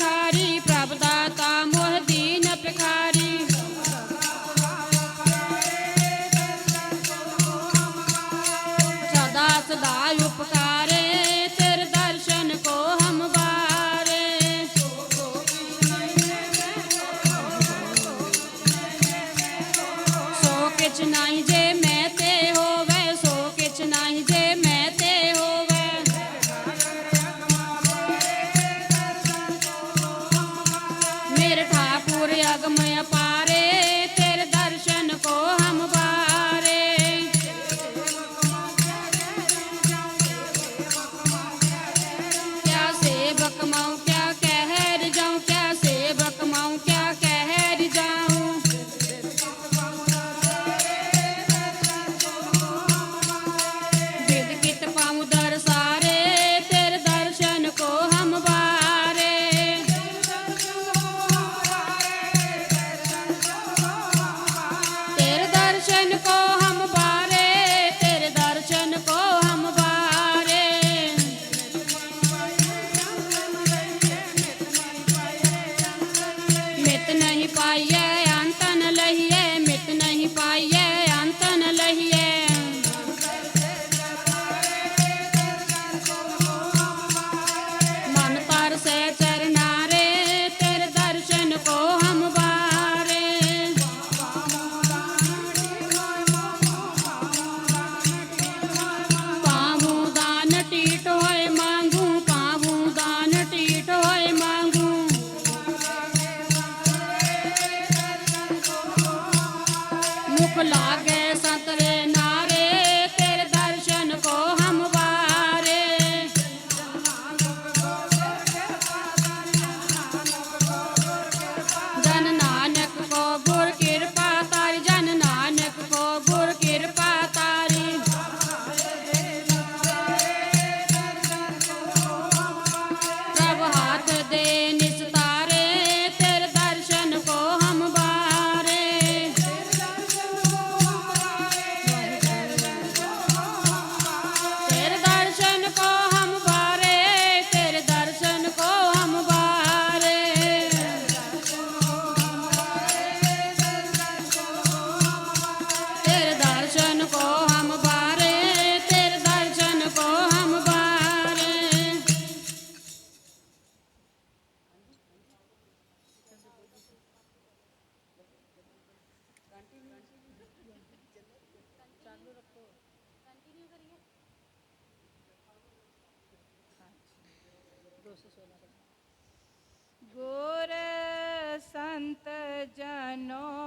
ਪਖਾਰੀ ਮੋਹ ਦੀਨ ਪਖਾਰੀ ਸਦਾ ਸਦਾ ਉਪਕਾਰੇ ਤੇਰ ਦਰਸ਼ਨ ਕੋ ਜੇ ਮੈਂ ਤੇ ਹੋਵੇ, ਸੋ ਕਿਛ ਨਹੀਂ ਜੇ ਪਾਰੇ ਤੇਰੇ ਦਰਸ਼ਨ ਕੋ yeah. ਲਾਗੇ ਸਤਰੇ गौर संत जनो